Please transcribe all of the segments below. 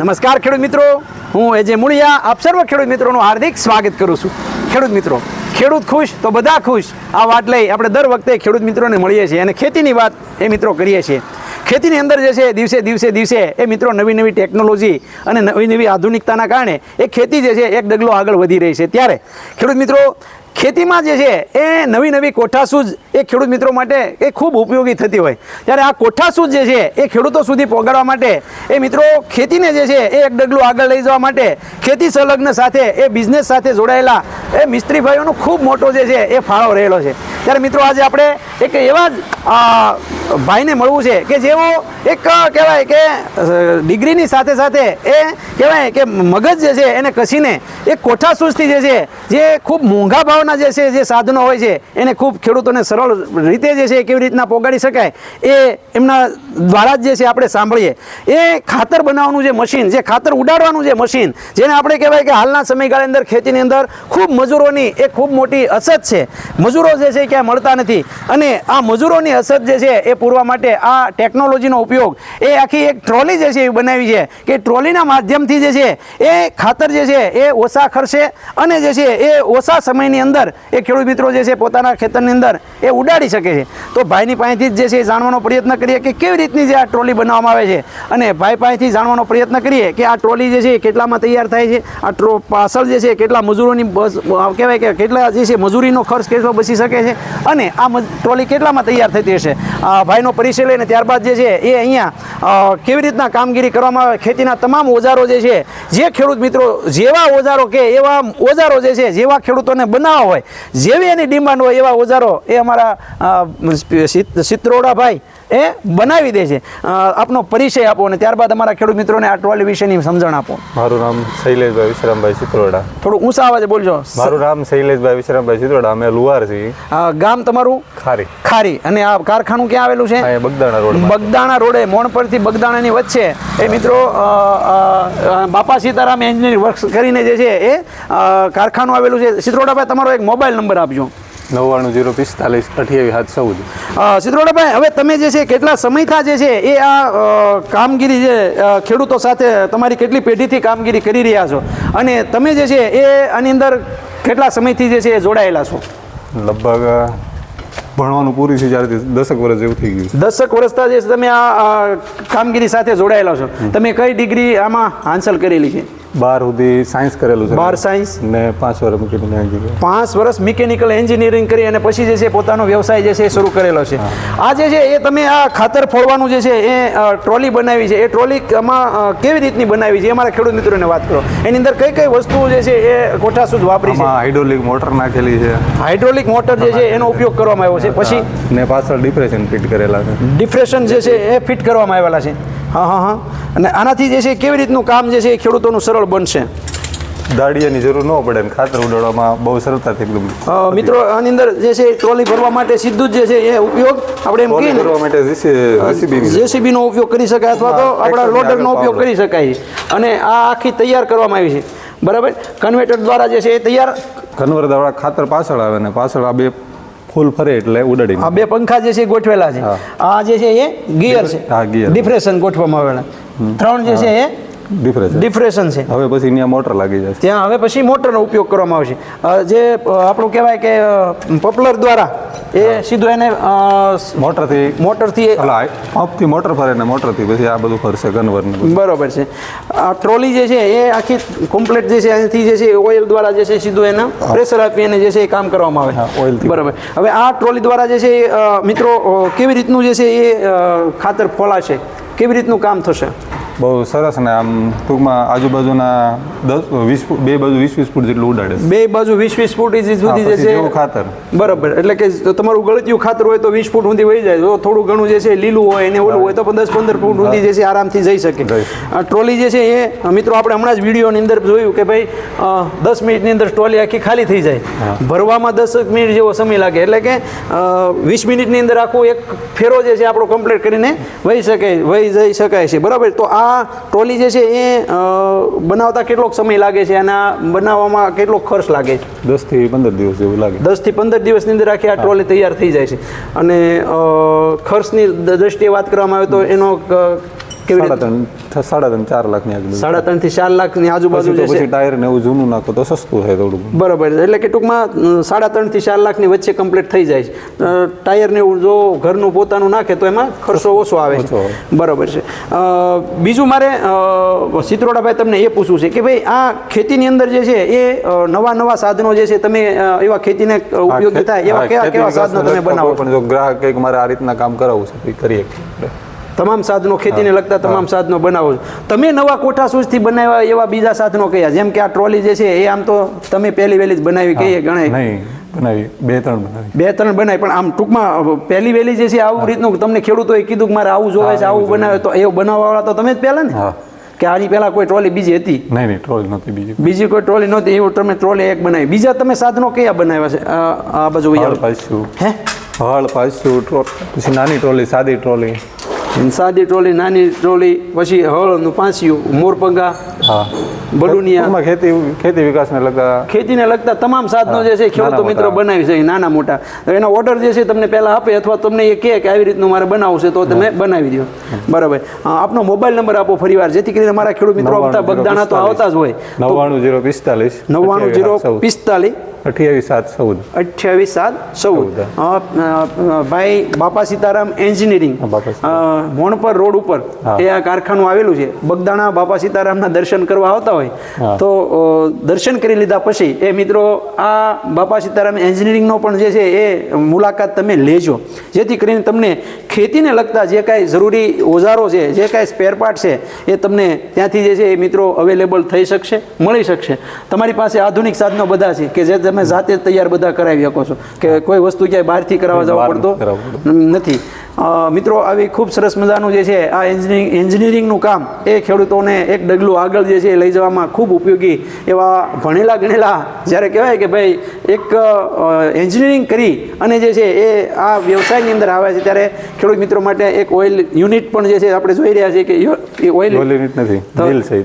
નમસ્કાર ખેડૂત મિત્રો. હું એજે મુળિયા આપ સર્વ ખેડૂત મિત્રોનું હાર્દિક સ્વાગત કરું છું. ખેડૂત મિત્રો, ખેડૂત ખુશ તો બધા ખુશ. આ વાત લઈ આપણે દર વખતે ખેડૂત મિત્રોને મળીએ છીએ અને ખેતીની વાત એ મિત્રો કરીએ છીએ. ખેતીની અંદર જે છે, દિવસે દિવસે દિવસે એ મિત્રો નવી નવી ટેકનોલોજી અને નવી નવી આધુનિકતાના કારણે એ ખેતી જે છે, એક ડગલો આગળ વધી રહી છે. ત્યારે ખેડૂત મિત્રો ખેતીમાં જે છે, એ નવી નવી કોઠાસૂજ એ ખેડૂત મિત્રો માટે એ ખૂબ ઉપયોગી થતી હોય. ત્યારે આ કોઠાસૂજ જે છે, એ ખેડૂતો સુધી પહોંચાડવા માટે એ મિત્રો ખેતીને જે છે, એ એક ડગલું આગળ લઈ જવા માટે ખેતી સંલગ્ન સાથે એ બિઝનેસ સાથે જોડાયેલા એ મિસ્ત્રીભાઈઓનો ખૂબ મોટો જે છે, એ ફાળો રહેલો છે. ત્યારે મિત્રો આજે આપણે એક એવા જ ભાઈને મળવું છે કે જેઓ એક કહેવાય કે ડિગ્રીની સાથે સાથે એ કહેવાય કે મગજ જે છે એને કસીને એક કોઠાસૂઝથી જે છે, જે ખૂબ મોંઘા ભાવના જે છે, જે સાધનો હોય છે, એને ખૂબ ખેડૂતોને સરળ રીતે જે છે કેવી રીતના પોગાડી શકાય, એ એમના દ્વારા જ છે આપણે સાંભળીએ. એ ખાતર બનાવવાનું જે મશીન, જે ખાતર ઉડાડવાનું જે મશીન, જેને આપણે કહેવાય કે હાલના સમયગાળા અંદર ખેતીની અંદર ખૂબ મજૂરોની એ ખૂબ મોટી અછત છે. મજૂરો જે છે ક્યાં મળતા નથી. અને આ મજૂરોની અછત જે છે એ પૂરવા માટે આ ટેકનોલોજીનો ઉપયોગ, એ આખી એક ટ્રોલી જે છે એ બનાવી છે કે ટ્રોલીના માધ્યમથી જે છે એ ખાતર જે છે એ ઓછા ખર્ચે અને જે છે એ ઓછા સમયની અંદર એ ખેડૂત મિત્રો જે છે પોતાના ખેતરની અંદર એ ઉડાડી શકે છે. તો ભાઈની પાસેથી જ જે છે એ જાણવાનો પ્રયત્ન કરીએ કે કેવી રીતની જે આ ટ્રોલી બનાવવામાં આવે છે. અને ભાઈ પાસેથી જાણવાનો પ્રયત્ન કરીએ કે આ ટ્રોલી જે છે એ કેટલામાં તૈયાર થાય છે. આ ટ્રો પાછળ જે છે કેટલા મજૂરોની બસ કહેવાય કે કેટલા જે છે મજૂરીનો ખર્ચ કેટલો બચી શકે છે. અને આ ટ્રોલી કેટલામાં તૈયાર થતી હશે? ભાઈનો પરિચય લઈને ત્યારબાદ જે છે એ અહીંયા કેવી રીતના કામગીરી કરવામાં આવે? ખેતીના તમામ ઓજારો જે છે, જે ખેડૂત મિત્રો જેવા ઓજારો કે એવા ઓજારો જે છે, જેવા ખેડૂતોને બનાવવા હોય, જેવી એની ડિમાન્ડ હોય એવા ઓજારો એ અમારા સિત્રોડાભાઈ ભાઈ એ બનાવી દે છે. આપનો પરિચય આપો અને ત્યારબાદ અમારા ખેડૂત મિત્રોને આ ટ્રોલી વિશેની સમજણ આપો. મારું નામ શૈલેષભાઈ વિશ્રામભાઈ સિત્રોડા થોડું ઊંચા અવાજે બોલજો. મારું નામ શૈલેષભાઈ વિશ્રામભાઈ સિત્રોડા અમે લુહાર છીએ. ગામ તમારું? ખારી. ખારી. અને આ કારખાનું ક્યાં આવેલું છે? બગદાણા રોડ બગદાણા રોડે મોણ પરથી બગદાણાની વચ્ચે. એ મિત્રો બાપા સીતારામ એન્જિનિયરિંગ વર્ક્સ કરીને જે છે એ કારખાનું આવેલું છે. સિત્રોડાભાઈ તમારો એક મોબાઈલ નંબર આપજો. નવ્વાણું જીરો પિસ્તાલીસ અઠ્યાવીસ સાત ચૌદ. અ, સિત્રોડાભાઈ હવે તમે જે છે કેટલા સમયથી જે છે એ આ કામગીરી જે ખેડૂતો સાથે તમારી કેટલી પેઢીથી કામગીરી કરી રહ્યા છો? અને તમે જે છે એ આની અંદર કેટલા સમયથી જે છે એ જોડાયેલા છો? લગભગ ભણવાનું પૂરું છે જ્યારે દસક વર્ષ જેવું થઈ ગયું. દસક વર્ષતા જે છે તમે આ કામગીરી સાથે જોડાયેલા છો. તમે કઈ ડિગ્રી આમાં હાંસલ કરેલી છે? બાર સુધી સાયન્સ કરેલું છે. બાર સાયન્સ ને પાંચ વર્ષ મિકેનિકલ એન્જિનિયરિંગ પાંચ વર્ષ મિકેનિકલ એન્જિનિયરિંગ કરી અને પછી જે છે પોતાનો વ્યવસાય જે છે એ શરૂ કરેલો છે. આ જે છે એ તમે આ ખાતર ફોડવાનું જે છે એ ટ્રોલી બનાવી છે. એ ટ્રોલી આમાં કેવી રીતની બનાવી છે એ અમારા ખેડૂત મિત્રોને વાત કરો. એની અંદર કઈ કઈ વસ્તુઓ જે છે એ કોઠા સુધ વાપરી છે? હાઇડ્રોલિક મોટર નાખેલી છે. હાઇડ્રોલિક મોટર જે છે એનો ઉપયોગ કરવામાં આવ્યો છે. પછી? ને પાછળ ડિપ્રેશન ફિટ કરેલા છે. ડિપ્રેશન જે છે એ ફિટ કરવામાં આવેલા છે. હા હા હા. અને આનાથી જે છે કેવી રીતનું કામ જે છે એ ખેડૂતોનું સરળ બનશે? દાડિયાની જરૂર ન પડે ને ખાતર ઉડાડવામાં બહુ સરળતાથી એકદમ મિત્રો આની અંદર જે છે ટ્રોલી ભરવા માટે સીધું જ જે છે એ ઉપયોગ આપણે એમ કહીએ ભરવા માટે જેસીબી નો ઉપયોગ કરી શકાય અથવા તો આપણા લોડરનો ઉપયોગ કરી શકાય અને આ આખી તૈયાર કરવામાં આવી છે. બરાબર? કન્વેટર દ્વારા જે છે એ તૈયાર કન્વર દ્વારા ખાતર પાછળ આવે ને પાછળ આ બે ફૂલ ફરે એટલે ઉડાડી આ બે પંખા જે છે ગોઠવેલા છે. આ જે છે એ ગિયર છે. ડિફ્રેશન ગોઠવવામાં આવેલા. ત્રણ જે છે એ ડિફરન્સ ડિફ્રેશન છે. હવે પછી ત્યાં મોટર લાગી જશે. ત્યાં હવે પછી મોટરનો ઉપયોગ કરવામાં આવશે. જે આપણું કહેવાય કે પોપ્યુલર દ્વારા એ સીધું એને મોટરથી મોટરથી પંપથી મોટર ફરે ને મોટરથી પછી આ બધું ફરશે કન્વર બરાબર છે. આ ટ્રોલી જે છે એ આખી કમ્પ્લીટ જે છે અહીંથી જે છે ઓઇલ દ્વારા જે છે સીધું એના પ્રેશર આપી અને જે છે એ કામ કરવામાં આવે. ઓઇલથી બરાબર. હવે આ ટ્રોલી દ્વારા જે છે મિત્રો કેવી રીતનું જે છે એ ખાતર ફોલાશે? કેવી રીતનું કામ થશે? બહુ સરસ ને આમ ટૂંકમાં આજુબાજુના દસ વીસ બે બાજુ વીસ વીસ ફૂટ જેટલું ઉડાડે છે. બે બાજુ વીસ વીસ ફૂટ સુધી જે છે ખાતર. બરાબર. એટલે કે જો તમારું ગળતિયું ખાતર હોય તો વીસ ફૂટ સુધી વહી જાય. જો થોડું ઘણું જે છે લીલું હોય ને ઓલું હોય તો દસ પંદર ફૂટ સુધી જે છે આરામથી જઈ શકે. ટ્રોલી જે છે એ મિત્રો આપણે હમણાં જ વિડીયોની અંદર જોયું કે ભાઈ દસ મિનિટની અંદર ટ્રોલી આખી ખાલી થઈ જાય. ભરવામાં દસ મિનિટ જેવો સમય લાગે. એટલે કે વીસ મિનિટની અંદર આખું એક ફેરો જે છે આપણો કમ્પ્લીટ કરીને વહી શકે વહી જઈ શકાય છે. બરાબર? તો આ ટ્રોલી જે છે એ બનાવતા કેટલો સમય લાગે છે અને આ બનાવવામાં કેટલો ખર્ચ લાગે છે? દસથી પંદર દિવસ એવું લાગે. દસથી પંદર દિવસની અંદર આખી આ ટ્રોલી તૈયાર થઈ જાય છે. અને ખર્ચની દ્રષ્ટિએ વાત કરવામાં આવે તો એનો કેવી રીતે? સાડા ત્રણ ચાર લાખની આજુબાજુ સાડા ત્રણથી ચાર લાખની આજુબાજુ જે છે ટાયર ને એવું જૂનું નાખો તો સસ્તું થાય થોડું બરાબર એટલે કે ટૂંકમાં સાડા ત્રણથી ચાર લાખની વચ્ચે કમ્પ્લીટ થઈ જાય છે. ટાયર ને એવું જો ઘરનું પોતાનું નાખે તો એમાં ખર્ચો ઓછો આવે છે. બરાબર છે. બીજું મારે સિત્રોડાભાઈ તમને એ પૂછવું છે કે ભાઈ આ ખેતીની અંદર જે છે એ નવા નવા સાધનો જે છે તમે એવા ખેતીને ઉપયોગી થાય? એવા કેવા કેવા સાધનો તમે બનાવો? પણ જો ગ્રાહક કંઈક મારે આ રીતના કામ કરાવવું છે કરીએ. તમામ સાધનો ખેતીને લગતા તમામ સાધનો બનાવો છો. તમે નવા કોઠા સૂઝથી બનાવ્યા એવા બીજા સાધનો કયા? જેમ કે આ ટ્રોલી જે છે એ આમ તો તમે પહેલી વહેલી જ બનાવી કહીએ ગણાય. બનાવી બે ત્રણ બનાવી. બે ત્રણ બનાવી પણ આમ ટૂંકમાં પહેલી વહેલી જે છે આવું રીતનું તમને ખેડૂતોએ કીધું કે મારે આવું જોવે છે આવું બનાવે તો એવું બનાવવાવાળા તો તમે જ પહેલા ને? કે આની પહેલા કોઈ ટ્રોલી બીજી હતી? નહીં નહીં ટ્રોલી નહોતી બીજી બીજી કોઈ ટ્રોલી નહોતી એવું તમે ટ્રોલી એક બનાવી. બીજા તમે સાધનો કયા બનાવ્યા છે? આ બાજુ હળ. પાછું. હે? હળ પાછું પછી નાની ટ્રોલી સાદી ટ્રોલી. સાદી ટ્રોલી નાની ટ્રોલી પછી હળનું પાંસિયું મોરપંગા બડુનિયા. ખેતી ખેતી વિકાસને લગતા ખેતીને લગતા તમામ સાધનો જે છે ખેડૂતો મિત્રો બનાવી છે નાના મોટા. એનો ઓર્ડર જે છે તમને પહેલા આપે અથવા તમને એ કહે કે આવી રીતનું મારે બનાવવું છે તો તમે બનાવી દો. બરાબર. આપનો મોબાઈલ નંબર આપો ફરીવાર જેથી કરીને મારા ખેડૂત મિત્રો આવતા બગદાણા તો આવતા જ હોય. નવ્વાણું જીરો પિસ્તાલીસ નવ્વાણું જીરો પિસ્તાલીસ અઠ્યાવીસ સાત ચૌદ. અઠ્યાવીસ સાત ચૌદ. ભાઈ બાપા સીતારામ એન્જિનિયરિંગ. મોણપર રોડ ઉપર એ આ કારખાનું આવેલું છે. બગદાણા બાપા સીતારામના દર્શન કરવા આવતા હોય તો દર્શન કરી લીધા પછી એ મિત્રો આ બાપા સીતારામ એન્જિનિયરિંગનો પણ જે છે એ મુલાકાત તમે લેજો. જેથી કરીને તમને ખેતીને લગતા જે કાંઈ જરૂરી ઓજારો છે જે કાંઈ સ્પેરપાર્ટ છે એ તમને ત્યાંથી જે છે એ મિત્રો અવેલેબલ થઈ શકશે મળી શકશે. તમારી પાસે આધુનિક સાધનો બધા છે કે જે તમે જાતે જ તૈયાર બધા કરાવી શકો છો. કે કોઈ વસ્તુ ક્યાંય બહારથી કરાવવા જવા પડતો નથી. મિત્રો આવી ખૂબ સરસ મજાનું જે છે આ એન્જિનિયરિંગ એન્જિનિયરિંગનું કામ એ ખેડૂતોને એક ડગલું આગળ જે છે એ લઈ જવામાં ખૂબ ઉપયોગી એવા ભણેલા ગણેલા જ્યારે કહેવાય કે ભાઈ એક એન્જિનિયરિંગ કરી અને જે છે એ આ વ્યવસાયની અંદર આવે છે ત્યારે ખેડૂત મિત્રો માટે એક ઓઇલ યુનિટ પણ જે છે આપણે જોઈ રહ્યા છીએ કે એ ઓઇલ યુનિટ નથી. મિલ છે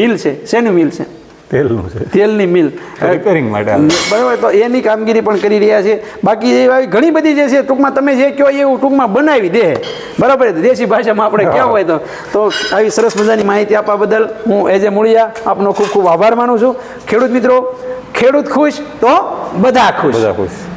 મિલ છે શેનું મિલ છે? તેલનું છે. તેલની મિલ. રિપેરિંગ માટે બરાબર તો એની કામગીરી પણ કરી રહ્યા છે. બાકી જે આવી ઘણી બધી જે છે ટૂંકમાં તમે જે કહો એવું ટૂંકમાં બનાવી દે. બરાબર દેશી ભાષામાં આપણે કહેવા હોય તો. તો આવી સરસ મજાની માહિતી આપવા બદલ હું એજ એ મૂળિયા આપનો ખૂબ ખૂબ આભાર માનું છું. ખેડૂત મિત્રો ખેડૂત ખુશ તો બધા ખુશ. બધા ખુશ.